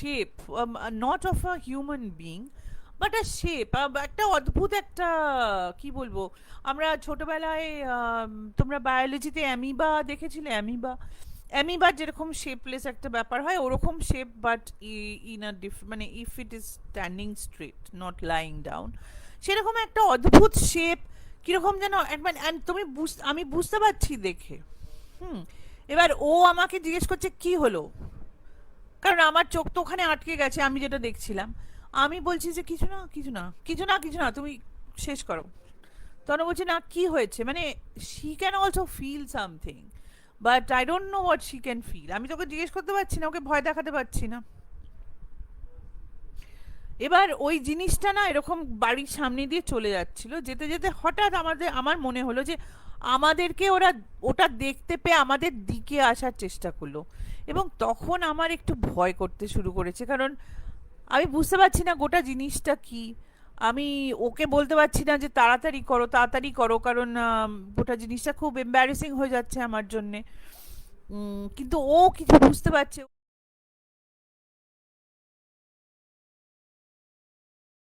Shape not of a human being but a shape একটা অদ্ভুত একটা, কি বলব? আমরা ছোটবেলায় তোমরা বায়োলজিতে অ্যামিবা দেখেছিলে? অ্যামিবা অ্যামিবা যেরকম শেপলেস একটা ব্যাপার হয়, ওরকম shape but in a diff মানে if it is standing straight not lying down সেরকম একটা অদ্ভুত শেপ কীরকম যেন মানে and তুমি বুঝ- আমি বুঝতে পারছি দেখে। হুম, এবার ও আমাকে জিজ্ঞেস করছে, কি হলো? কারণ আমার চোখ তো ওখানে আটকে গেছে, আমি যেটা দেখছিলাম। আমি বলছি যে, কিছু না কিছু না কিছু না কিছু না, তুমি শেষ করো। তখন বলছি, না, কি হয়েছে? মানে she can also feel something but I don't know what she can feel আমি তোকে জিজ্ঞেস করতে পারছি না, ওকে ভয় দেখাতে পারছি না। এবার ওই জিনিসটা না এরকম বাড়ির সামনে দিয়ে চলে যাচ্ছিল। যেতে যেতে হঠাৎ আমাদের, আমার মনে হলো যে আমাদেরকে ওরা, ওটা দেখতে পেয়ে আমাদের দিকে আসার চেষ্টা করল। এবং তখন আমার একটু ভয় করতে শুরু করেছে। কারণ আমি বুঝতে পারছি না গোটা জিনিসটা কি। আমি ওকে বলতে পারছি না যে তাড়াতাড়ি করো তাড়াতাড়ি করো। কারণ গোটা জিনিসটা খুব এম্বারেসিং হয়ে যাচ্ছে আমার জন্যে। কিন্তু ও কিছু বুঝতে পারছে